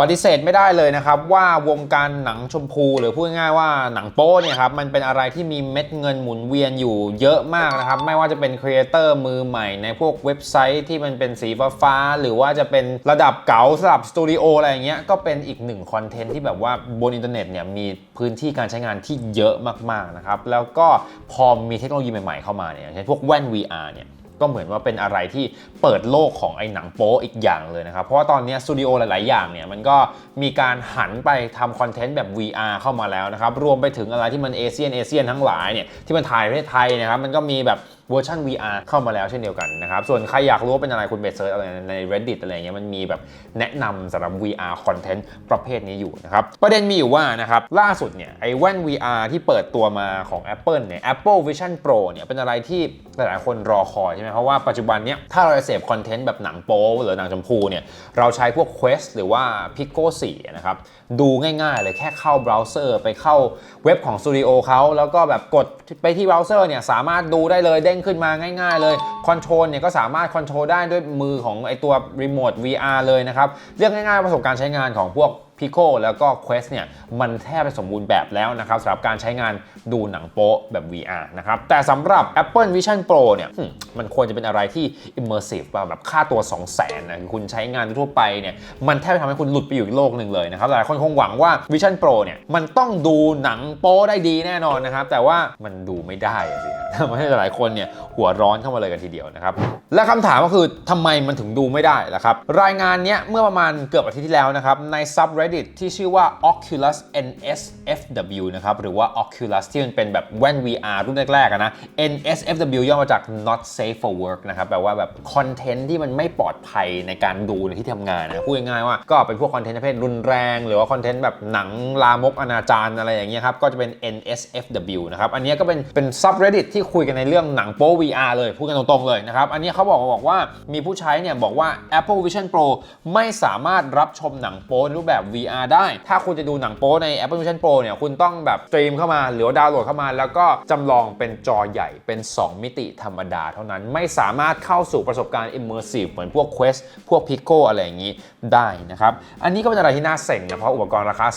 ปฏิเสธไม่ได้เลยนะครับว่าวงการหนังชมพูหรือพูดง่ายๆว่าหนังโป๊เนี่ยครับมันเป็นอะไรที่มีเม็ดเงินหมุนเวียนอยู่เยอะมากนะครับไม่ว่าจะเป็นครีเอเตอร์มือใหม่ในพวกเว็บไซต์ที่มันเป็นสีฟ้าหรือว่าจะเป็นระดับเก๋าสำหรับสตูดิโออะไรอย่างเงี้ยก็เป็นอีกหนึ่งคอนเทนต์ที่แบบว่าบนอินเทอร์เน็ตเนี่ยมีพื้นที่การใช้งานที่เยอะมากๆนะครับแล้วก็พอมีเทคโนโลยีใหม่ๆเข้ามาเนี่ยเช่นพวกแว่น VR เนี่ย ก็เหมือนว่าเป็นอะไรที่เปิดโลกของไอ้หนังโป๊อีกอย่างเลยนะครับ เพราะว่าตอนนี้สตูดิโอหลาย ๆ อย่างเนี่ยมันก็มีการหันไปทำคอนเทนต์แบบ VR เข้ามาแล้วนะครับ รวมไปถึงอะไรที่มันเอเชียนเอเชียนทั้งหลายเนี่ยที่มันถ่ายประเทศไทยนะครับมันก็มีแบบ เวอร์ชัน VR เข้ามาแล้วเช่นเดียวกันนะครับ ส่วนใครอยากรู้ว่าเป็นอะไรคุณไปเซิร์ชอะไรใน Reddit อะไรเงี้ยมันมีแบบแนะนำสำหรับ VR คอนเทนต์ประเภทนี้อยู่นะครับ ประเด็นมีอยู่ว่านะครับ ล่าสุดเนี่ยไอ้แว่น VR ที่เปิดตัวมาของ Apple เนี่ย Apple Vision Pro เนี่ยเป็นอะไรที่หลายๆคนรอคอยใช่ไหมเพราะว่าปัจจุบันเนี้ยถ้าเราจะเสพคอนเทนต์แบบหนังโป๊หรือหนังชมพูเนี่ยเราใช้พวก Quest หรือว่า Pico 4 นะครับ ดูง่ายๆเลยแค่เข้าเบราว์เซอร์ไปเข้าเว็บของสตูดิโอเขาแล้วก็แบบกดไปที่เบราว์เซอร์เนี่ยสามารถดูได้เลยเด้งขึ้นมาง่ายๆเลยคอนโทรลเนี่ยก็สามารถคอนโทรลได้ด้วยมือของไอตัวรีโมท VR เลยนะครับ เรียกง่ายๆประสบการณ์ใช้งานของพวก Pico แล้วก็ Quest เนี่ยมันแทบเป็นสมบูรณ์แบบแล้วนะครับสำหรับการใช้งานดูหนังโป๊แบบ VR นะครับแต่สำหรับ Apple Vision Pro เนี่ยมันควรจะเป็นอะไรที่ immersive ป่ะแบบค่าตัว 2 0 0 0 0นนะคุณใช้งานทั่วไปเนี่ยมันแทบจะทำให้คุณหลุดไปอยู่อีกโลกหนึ่งเลยนะครับหลายคนคงหวังว่า Vision Pro เนี่ยมันต้องดูหนังโป๊ได้ดีแน่นอนนะครับแต่ว่ามันดูไม่ได้สิทำให้หลายคนเนี่ยหัวร้อนเข้ามาเลยกันทีเดียวนะครับและคำถามก็คือทำไมมันถึงดูไม่ได้ล่ะครับรายงานเนี้ยเมื่อประมาณเกือบอาทิตย์ที่แล้วนะครับใน subreddit ที่ชื่อว่า Oculus NSFW นะครับหรือว่า Oculus ที่มันเป็นแบบแว่น VR รุ่นแรกๆนะ NSFW ย่อมาจาก not safe for work นะครับแปลว่าแบบคอนเทนต์ที่มันไม่ปลอดภัยในการดูในที่ทำงานนะพูดง่ายๆว่าก็เป็นพวกคอนเทนต์ประเภทรุนแรง หรือว่าคอนเทนต์แบบหนังลามกอนาจารอะไรอย่างเงี้ยครับก็จะเป็น NSFW นะครับอันนี้ก็เป็นเป็น subreddit ที่คุยกันในเรื่องหนังโป๊ VR เลยพูดกันตรงๆเลยนะครับอันนี้เขาบอกมาบอกว่ามีผู้ใช้เนี่ยบอกว่า Apple Vision Pro ไม่สามารถรับชมหนังโป๊รูปแบบ VR ได้ ถ้าคุณจะดูหนังโป๊ใน Apple Vision Pro เนี่ย คุณต้องแบบสตรีมเข้ามา หรือว่าดาวน์โหลดเข้ามา แล้วก็จำลองเป็นจอใหญ่เป็น 2 มิติธรรมดาเท่านั้น ไม่สามารถเข้าสู่ประสบการณ์ immersive เหมือนพวก Quest พวก Pico อะไรอย่างนี้ได้นะครับ อันนี้ก็เป็นอะไรที่น่าเซ็งนะ เพราะอุปกรณ์ราคา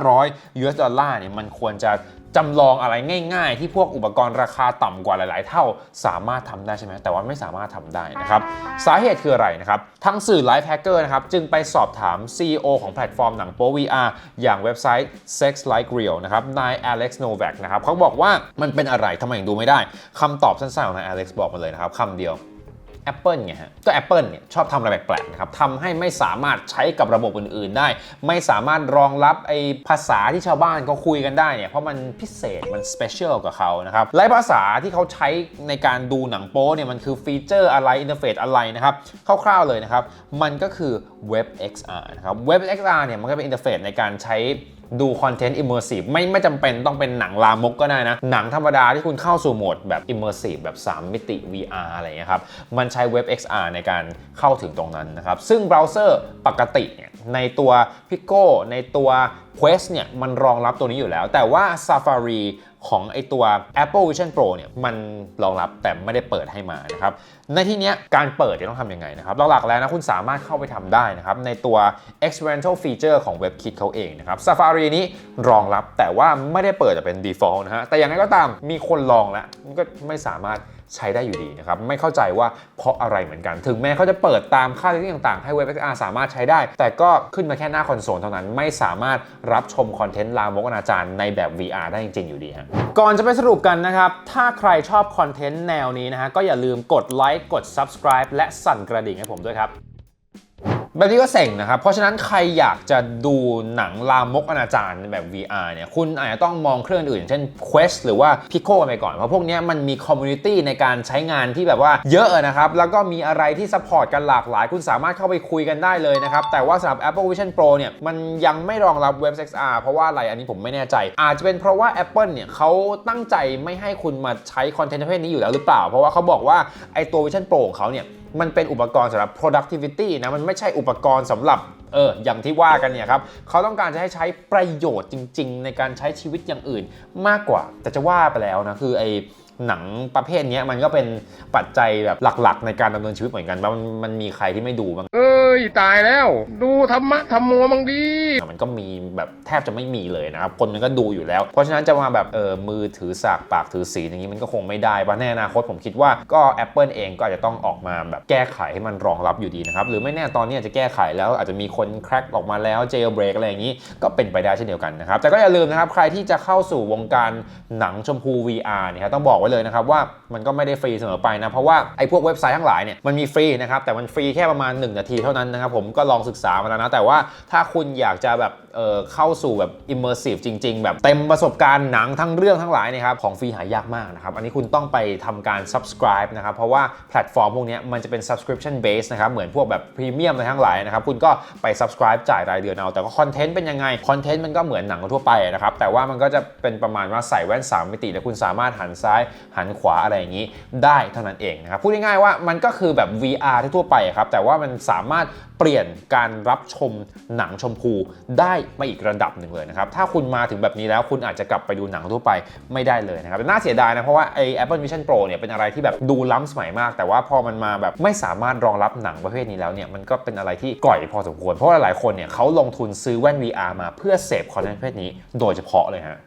3,500 US ดอลลาร์เนี่ย มันควรจะ จำลองอะไรง่ายๆ ที่พวกอุปกรณ์ราคาต่ำกว่าหลาย ๆ เท่าสามารถทำได้ใช่ไหมแต่ว่าไม่สามารถทำได้นะครับสาเหตุคืออะไรนะครับทั้งสื่อ Life Hacker นะครับจึงไปสอบถาม CEO ของแพลตฟอร์มหนังโป๊ VR อย่างเว็บไซต์ Sex Like Real นะครับนาย Alex Novak นะครับเขาบอกว่ามันเป็นอะไรทำไมถึงดูไม่ได้คำตอบสั้นๆของนาย Alex บอกมาเลยนะครับคำเดียว Apple ไงฮะ ก็ Apple เนี่ยชอบทำอะไรแปลกๆนะครับทำให้ไม่สามารถใช้กับระบบอื่นๆ ได้ ไม่สามารถรองรับไอ้ภาษาที่ชาวบ้านเขาคุยกันได้เนี่ย เพราะมันพิเศษมันสเปเชียลกับเขานะครับและภาษาที่เขาใช้ในการดูหนังโป๊เนี่ยมันคือฟีเจอร์อะไรอินเทอร์เฟซอะไรนะครับคร่าวๆเลยนะครับมันก็คือ Web XR นะครับ Web XR เนี่ยมันก็เป็นอินเทอร์เฟซในการใช้ ดูคอนเทนต์อิมเมอร์ซีฟไม่ไม่จำเป็นต้องเป็นหนังลามกก็ได้นะ หนังธรรมดาที่คุณเข้าสู่โหมดแบบอิมเมอร์ซีฟแบบ 3 มิติ VR อะไรเงี้ยครับ มันใช้เว็บ XR ในการเข้าถึงตรงนั้นนะครับ ซึ่งเบราว์เซอร์ปกติเนี่ยในตัว Pico ในตัว Quest เนี่ยมันรองรับตัวนี้อยู่แล้ว แต่ว่า Safari ของไอตัว Apple Vision Pro เนี่ยมันรองรับแต่ไม่ได้เปิดให้มานะครับ ในที่นี้การเปิดจะต้องทำยังไงนะครับหลักๆแล้วนะคุณสามารถเข้าไปทำได้นะครับ ในตัว experimental feature ของ WebKit เขาเองนะครับ Safari นี้รองรับแต่ว่าไม่ได้เปิดจะเป็น default นะฮะแต่อย่างไรก็ตามมีคนลองแล้วก็ไม่สามารถ ใช้ได้อยู่ดีนะครับ ไม่เข้าใจว่าเพราะอะไรเหมือนกัน ถึงแม้เขาจะเปิดตามค่าเรื่ต่างๆ ให้เว็บ XR สามารถใช้ได้ แต่ก็ขึ้นมาแค่หน้าคอนโซลเท่านั้น ไม่สามารถรับชมคอนเทนต์ลามกอนาจารในแบบ VR ได้จริง ๆ อยู่ดีฮะก่อนจะไปสรุปกันนะครับ ถ้าใครชอบคอนเทนต์แนวนี้นะฮะก็อย่าลืมกดไลค์กด subscribe และสั่นกระดิ่งให้ผมด้วยครับ แบบนี้ก็เซ็งนะครับ เพราะฉะนั้นใครอยากจะดูหนังลามกอนาจารแบบ VR เนี่ย คุณอาจจะต้องมองเครื่องอื่น เช่น Quest หรือว่า Pico ไปก่อน เพราะพวกนี้มันมีคอมมูนิตี้ในการใช้งานที่แบบว่าเยอะนะครับ แล้วก็มีอะไรที่ซัพพอร์ตกันหลากหลาย คุณสามารถเข้าไปคุยกันได้เลยนะครับ แต่ว่าสำหรับ Apple Vision Pro เนี่ย มันยังไม่รองรับ Web XR เพราะว่าอะไรอันนี้ผมไม่แน่ใจ อาจจะเป็นเพราะว่า Apple เนี่ยเขาตั้งใจไม่ให้คุณมาใช้คอนเทนต์ประเภทนี้อยู่แล้วหรือเปล่า เพราะว่าเขาบอกว่าไอตัว Vision Pro ของเขาเนี่ย มันเป็นอุปกรณ์สำหรับ productivity นะมันไม่ใช่อุปกรณ์สำหรับเอออย่างที่ว่ากันเนี่ยครับเขาต้องการจะให้ใช้ประโยชน์จริง ๆ ในการใช้ชีวิตอย่างอื่นมากกว่า แต่จะว่าไปแล้วนะคือไอ้หนังประเภทนี้มันก็เป็นปัจจัยแบบหลักๆ ในการดำเนินชีวิตเหมือนกันว่ามันมีใครที่ไม่ดูบ้าง ตายแล้ว ดูธรรมะธรรมโมมังดีมันก็มีแบบแทบจะไม่มีเลยนะครับคนมันก็ดูอยู่แล้ว เพราะฉะนั้นจะมาแบบเออมือถือสากปากถือสีอย่างนี้มันก็คงไม่ได้เพราะในอนาคตผมคิดว่าก็ Apple เองก็อาจจะต้องออกมาแบบแก้ไขให้มันรองรับอยู่ดีนะครับหรือไม่แน่ตอนนี้อาจจะแก้ไขแล้วอาจจะมีคนแคร็กออกมาแล้ว jailbreak อะไรอย่างนี้ก็เป็นไปได้เช่นเดียวกันนะครับแต่ก็อย่าลืมนะครับใครที่จะเข้าสู่วงการหนังชมพู VR เนี่ยครับต้องบอกไว้เลยนะครับว่ามันก็ไม่ได้ฟรีเสมอไปนะเพราะว่าไอ้พวกเว็บไซต์ทั้งหลายเนี่ยมันมีฟรีนะครับแต่มันฟรีแค่ประมาณ 1 นาทีเท่านั้นนะครับผมก็ลองศึกษามาแล้วนะ แต่ว่าถ้าคุณอยากจะแบบเเข้าสู่แบบ immersive จริง ๆ แบบเต็มประสบการณ์หนังทั้งเรื่องทั้งหลายเนะครับของฟรีหายากมากนะครับ อันนี้คุณต้องไปทำการ subscribe นะครับ เพราะว่าแพลตฟอร์มพวกนี้มันจะเป็น subscription base นะครับเหมือนพวกแบบพรีเมียมอะไรทั้งหลายนะครับคุณก็ไป subscribe จ่ายรายเดือนเอาแต่ว่าคอนเทนต์เป็นยังไงคอนเทนต์มันก็เหมือนหนังทั่วไปนะครับแต่ว่ามันก็จะเป็นประมาณว่าใส่แว่น 3 มิติ แล้วคุณสามารถหันซ้ายหันขวาอะไรอย่างนี้ได้เท่านั้นเองนะครับพูดง่ายๆว่ามันก็คือแบบ VR ทั่วไปครับแต่ว่ามันสามารถ เปลี่ยนการรับชมหนังชมพูได้มาอีกระดับหนึ่งเลยนะครับ ถ้าคุณมาถึงแบบนี้แล้วคุณอาจจะกลับไปดูหนังทั่วไปไม่ได้เลยนะครับแต่น่าเสียดายนะ เพราะว่าไอ้ Apple Vision Pro เนี่ยเป็นอะไรที่แบบดูล้ำสมัยมาก แต่ว่าพอมันมาแบบไม่สามารถรองรับหนังประเภทนี้แล้วเนี่ยมันก็เป็นอะไรที่ก่อยพอสมควร เพราะว่าหลายๆคนเนี่ยเขาลงทุนซื้อแว่น VR มาเพื่อเสพคอนเทนต์ประเภทนี้โดยเฉพาะเลยฮะ